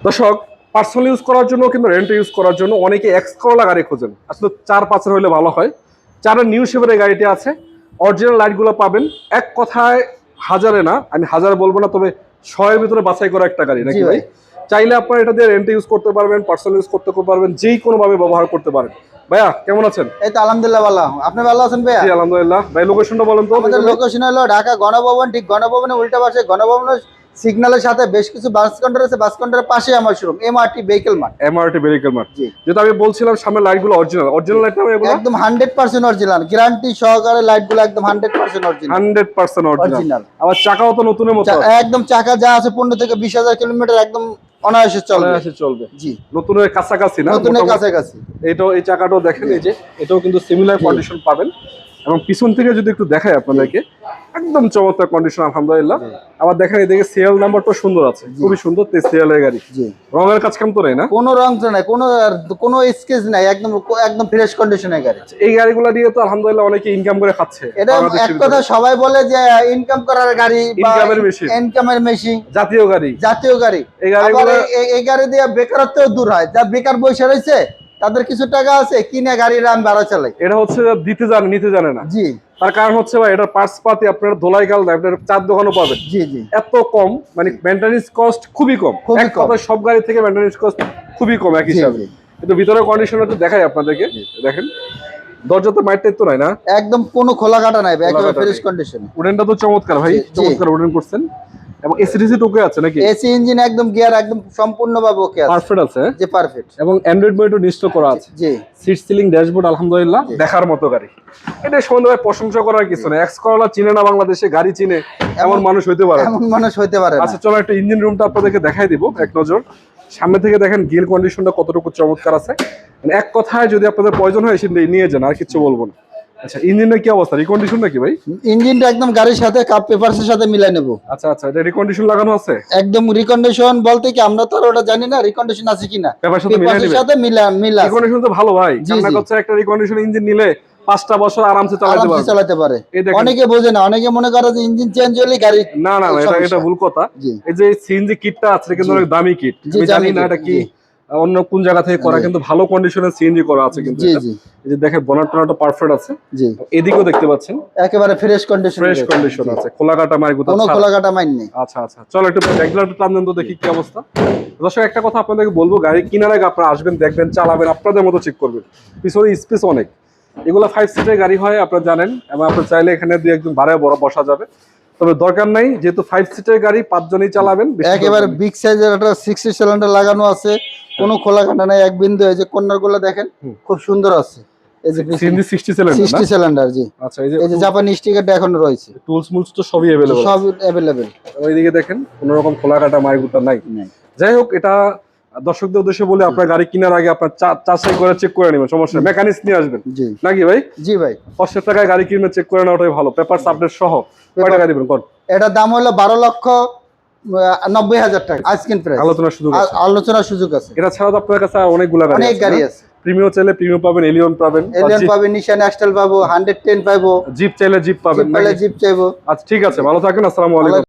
দর্শক personal use করার জন্য কিন্তু রেন্ট ইউজ করার জন্য অনেকে এক্স করলা গাড়ি খোঁজেন। আসলে চার পাঁচের হলে ভালো হয়। চারের নিউ এই গাড়িটি আছে অরিজিনাল লাইটগুলো পাবেন। এক কথায় হাজারে না আমি হাজার বলব না তবে শয়ের ভিতরে বাছাই করা একটা গাড়ি নাকি ভাই? ভাই। চাইলে আপনারা এটা দিয়ে রেন্ট ইউজ করতে পারবেন পার্সোনাল ইউজ করতে পারবেন যেই কোনোভাবে ব্যবহার করতে পারেন। ভাইয়া কেমন আছেন? এই তো আলহামদুলিল্লাহ ভালো। আপনি ভালো আছেন ভাইয়া? জি আলহামদুলিল্লাহ। ভাই লোকেশনটা বলেন তো আমাদের লোকেশন হলো ঢাকা গণভবন ঠিক গণভবনের উল্টা পাশে গণভবনের সিগন্যালের সাথে বেশ কিছু বাস কাউন্টার আছে বাস কাউন্টারের পাশে আমার showroom MRT vehicle mart MRT vehicle mart. যেটা আমি বলছিলাম সামনে লাইটগুলো অরিজিনাল অরিজিনাল লাইট নামে এগুলো একদম হান্ড্রেড পার্সেন্ট অরিজিনাল গ্যারান্টি সহকারে লাইটগুলো একদম hundred percent original hundred percent original original আবার চাকাও তো নতুনের মতো। একদম চাকা যা আছে পনেরো থেকে বিশ হাজার কিলোমিটার একদম অনায়াসে চলবে। অনায়াসে চলবে। জি। নতুনের কাছাকাছি না? নতুনের কাছাকাছি। এটাও এই চাকাটাও দেখেন এই যে এটাও কিন্তু সিমিলার। কন্ডিশন পাবেন। এবং পিছন থেকে যদি একটু দেখাই আপনাদেরকে একদম চমৎকার কন্ডিশন আলহামদুলিল্লাহ। আবার দেখেন এদিকে সিরিয়াল নাম্বারটা সুন্দর আছে। খুবই সুন্দর তে সিরিয়ালের গাড়ি। জি। রঙের কাজ কাম তো নেই না? কোনো রং তো নাই কোনো কোনো স্কেচ নাই একদম একদম ফ্রেশ কন্ডিশনের গাড়ি। এই গাড়িগুলো দিয়ে তো আলহামদুলিল্লাহ অনেকে ইনকাম করে খাচ্ছে। এটা এক কথা সবাই বলে যে ইনকাম করার গাড়ি এর machine। ইনকামের মেশিন জাতীয় গাড়ি। জাতীয় গাড়ি। এই গাড়িগুলো এই- গাড়ি দিয়ে বেকারত্ব দূর হয়। যা বেকার বসে রয়েছে তাদের কিছু টাকা আছে কিনে গাড়ির আমি ভাড়া চালাই। এটা হচ্ছে দিতে জানে নিতে জানে না। জি। তার কারণ হচ্ছে ভাই এটার পার্টস পাতি আপনার ধোলাই গাল দেয়, আপনার চার দোকানও পাবেন। জি জি। এত কম মানে মেনটেন্স কস্ট খুবই কম। এক। সব গাড়ি থেকে মেনটেন্স কস্ট খুবই কম এক হিসাবে। কিন্তু ভিতরে কন্ডিশনটা একটু দেখাই আপনাদেরকে। দেখেন দরজা তো মাইট তো নাই না? একদম কোনো খোলা কাটা নাই একেবারে কাটা ফ্রেশ। কন্ডিশন উডেনটা তো চমৎকার ভাই। চমৎকার উডেন করছেন। এবং এসিডিসি টোকে আছে নাকি? এসি ইঞ্জিন একদম গিয়ার একদম সম্পূর্ণভাবে ওকে আছে। পারফেক্ট আছে? যে পারফেক্ট এবং অ্যান্ড্রয়েড মনিটর নিশ্চয় করা আছে। জি। সিট সিলিং ড্যাশবোর্ড আলহামদুলিল্লাহ দেখার মতো গাড়ি। এটা সম্বন্ধে ভাই প্রশংসা করার কিছু নেই। এক্স করলা চিনে না বাংলাদেশে গাড়ি চিনে এমন মানুষ হইতে পারে এমন মানুষ হইতে পারে না। আচ্ছা চলো একটা ইঞ্জিন রুমটা আপনাদেরকে দেখাই দিব এক নজর। সামনে থেকে দেখেন গিল কন্ডিশনটা কতটুকু চমৎকার আছে। মানে এক কথায় যদি আপনাদের প্রয়োজন হয় সেটা নিয়ে যান আর কিছু বলব না। আচ্ছা ইঞ্জিনের কি অবস্থা? রিকন্ডিশন নাকি ভাই? ইঞ্জিনটা একদম গাড়ির সাথে কাপ পেপারসের সাথে মিলাই নেব। আচ্ছা আচ্ছা এটা রিকন্ডিশন লাগানো আছে? একদম রিকন্ডিশন বলতে কি আমরা তো আর ওটা জানি না রিকন্ডিশন আছে কিনা। পেপার সাথে মিলাই নেবে? সাথে মিলা মিলা রিকন্ডিশন তো ভালো ভাই কান্না করছে একটা রিকন্ডিশন ইঞ্জিন নিলে পাঁচটা বছর আরামসে চালাতে পারবে। চালাতে পারে। অনেকে বোঝে না অনেকে মনে করে যে ইঞ্জিন চেঞ্জ হলে গাড়ি না না এটা। এটা ভুল কথা। এই যে সিএনজি কিটটা আছে কিন্তু অনেক দামি কিট আমি জানি না এটা কি। অন্য কোন জায়গা থেকে করা কিন্তু ভালো কন্ডিশনের সিএনজি করা আছে কিন্তু জি জি। এই যে দেখেন বনার টনাটা পারফেক্ট আছে। জি। এদিকেও দেখতে পাচ্ছেন। একেবারে ফ্রেশ কন্ডিশন ফ্রেশ কন্ডিশন আছে। খোলা কাটা মার গুতা কোনো। খোলা কাটা মাইন নেই। আচ্ছা আচ্ছা। চলো একটু রেগুলার একটু টান দেন তো দেখি কি অবস্থা। দর্শক একটা কথা আপনাদেরকে বলব গাড়ি কেনার আগে আপনারা আসবেন দেখবেন চালাবেন আপনাদের মতো চেক করবেন। পিছনে স্পেস অনেক। এগুলো ফাইভ সিটের গাড়ি হয় আপনারা জানেন। এবং আপনার চাইলে এখানে দুই একজন ভাড়ায় বড় বসা যাবে। তবে দরকার নাই যেহেতু ফাইভ সিটের গাড়ি পাঁচজনই চালাবেন একেবারে। বিগ সাইজের একটা সিক্সটি সিলিন্ডার লাগানো আছে কোনো খোলা কাটা নাই এক বিন্দু এই যে কর্নারগুলো দেখেন খুব সুন্দর আছে। এই যে সিলিন্ডার সিলিন্ডার জি। আচ্ছা এই যে এই যে জাপানি স্টিকারটা এখনও রয়েছে। টুলস মুলস তো সবই সব ওইদিকে দেখেন কোনো রকম খোলা কাটা মাইগুটা নাই। যাই হোক এটা দর্শকদের উদ্দেশ্যে বলে আপনার গাড়ি কেনার আগে আপনার চা- যাচাই করে চেক করে নেবেন সমস্যা মেকানিক্স নিয়ে আসবেন। নাকি ভাই? জি ভাই। পাঁচশো টাকায় গাড়ি কিনবে চেক করে নেওয়াটাই ভালো। পেপার আপডেট সহ। কয় টাকা দিবেন? কোন? এটার দাম হলো বারো লক্ষ নব্বই হাজার টাকা আজকের প্রাইস আলোচনার সুযোগ আছে। আলোচনার সুযোগ আছে। এটা ছাড়াও আপনার কাছে অনেকগুলো গাড়ি অনেক গাড়ি আছে। প্রিমিয়াম চাইলে প্রিমিয়াম পাবেন এলিয়ন পাবেন এলিয়ন পাবে নিশান এক্সটেল পাবো হান্ড্রেড টেন পাবো। জিপ চাইলে জিপ পাবেন জিপ চাইব। আচ্ছা ঠিক আছে ভালো থাকেন আসসালামু আলাইকুম।